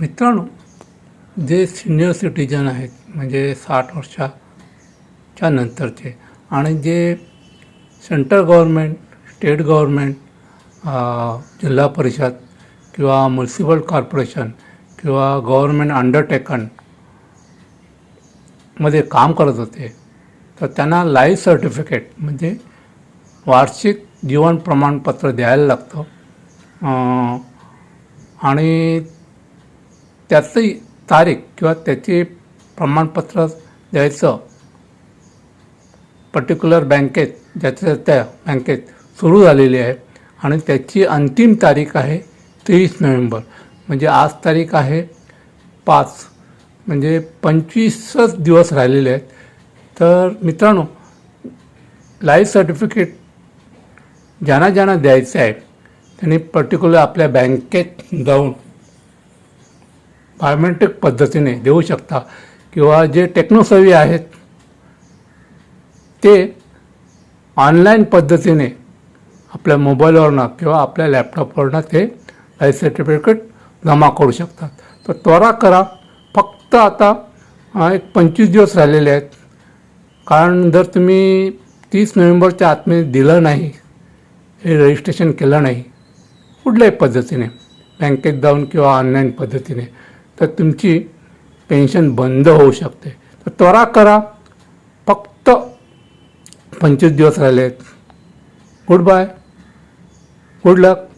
मित्रांनो जे senior citizen आहेत म्हणजे साठ वर्षाच्या नंतरचे आणि जे सेंट्रल गव्हर्मेंट स्टेट गव्हर्मेंट जिल्हा परिषद किंवा म्युन्सिपल कॉर्पोरेशन किंवा गव्हर्मेंट अंडरटेकनमध्ये काम करत होते तर त्यांना लाईफ सर्टिफिकेट म्हणजे वार्षिक जीवन प्रमाणपत्र द्यायला लागतं. आणि त्याची तारीख किंवा त्याचे प्रमाणपत्र द्यायचं. पर्टिक्युलर बँकेत ज्याच्या त्या बँकेत सुरू झालेली आहे. आणि त्याची अंतिम तारीख आहे तेवीस नोव्हेंबर. म्हणजे आज तारीख आहे पाच. म्हणजे पंचवीसच दिवस राहिलेले आहेत. तर मित्रांनो लाईफ सर्टिफिकेट ज्यांना ज्यांना द्यायचं आहे त्यांनी पर्टिक्युलर आपल्या बँकेत जाऊन बायोमेट्रिक पद्धतीने देऊ शकता किंवा जे टेक्नोसवी आहेत ते ऑनलाईन पद्धतीने आपल्या मोबाईलवरनं किंवा आपल्या लॅपटॉपवरनं ते लाईफ सर्टिफिकेट जमा करू शकतात. तर त्वरा करा. फक्त आता एक पंचवीस दिवस राहिलेले आहेत. कारण जर तुम्ही तीस नोव्हेंबरच्या आतमध्ये दिलं नाही हे रजिस्ट्रेशन केलं नाही कुठल्याही पद्धतीने बँकेत जाऊन किंवा ऑनलाईन पद्धतीने तर तुमची पेन्शन बंद होऊ शकते. तर त्वरा करा. फक्त पंचवीस दिवस राहिले आहेत गुड बाय गुड लक